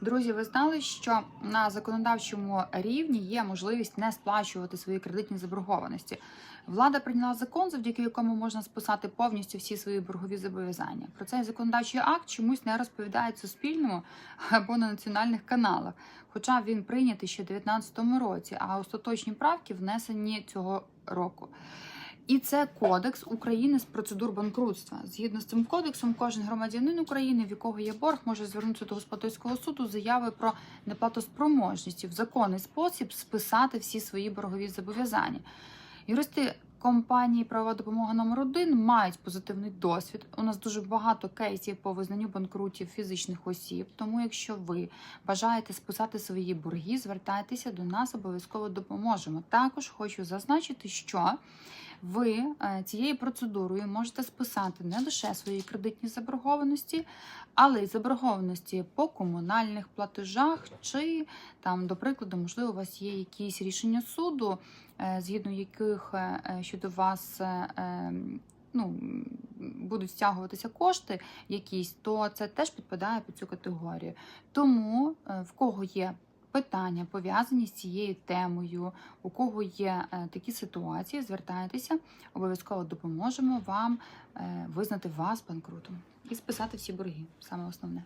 Друзі, ви знали, що на законодавчому рівні є можливість не сплачувати свої кредитні заборгованості. Влада прийняла закон, завдяки якому можна списати повністю всі свої боргові зобов'язання. Про цей законодавчий акт чомусь не розповідають Суспільному або на національних каналах. Хоча він прийнятий ще у 2019 році, а остаточні правки внесені цього року. І це кодекс України з процедур банкрутства. Згідно з цим кодексом, кожен громадянин України, в якого є борг, може звернутися до господарського суду з заявою про неплатоспроможність і в законний спосіб списати всі свої боргові зобов'язання. Юристи компанії Правова допомога номер 1 мають позитивний досвід. У нас дуже багато кейсів по визнанню банкрутів фізичних осіб. Тому, якщо ви бажаєте списати свої борги, звертайтеся до нас, обов'язково допоможемо. Також хочу зазначити, що ви е, цією процедурою можете списати не лише свої кредитні заборгованості, але й заборгованості по комунальних платежах, чи там, до прикладу, можливо, у вас є якісь рішення суду, е, згідно яких е, щодо вас. Ну, будуть стягуватися кошти якісь, то це теж підпадає під цю категорію. Тому в кого є питання пов'язані з цією темою, у кого є е, такі ситуації, звертайтеся, обов'язково допоможемо вам е, визнати вас банкрутом і списати всі борги, саме основне.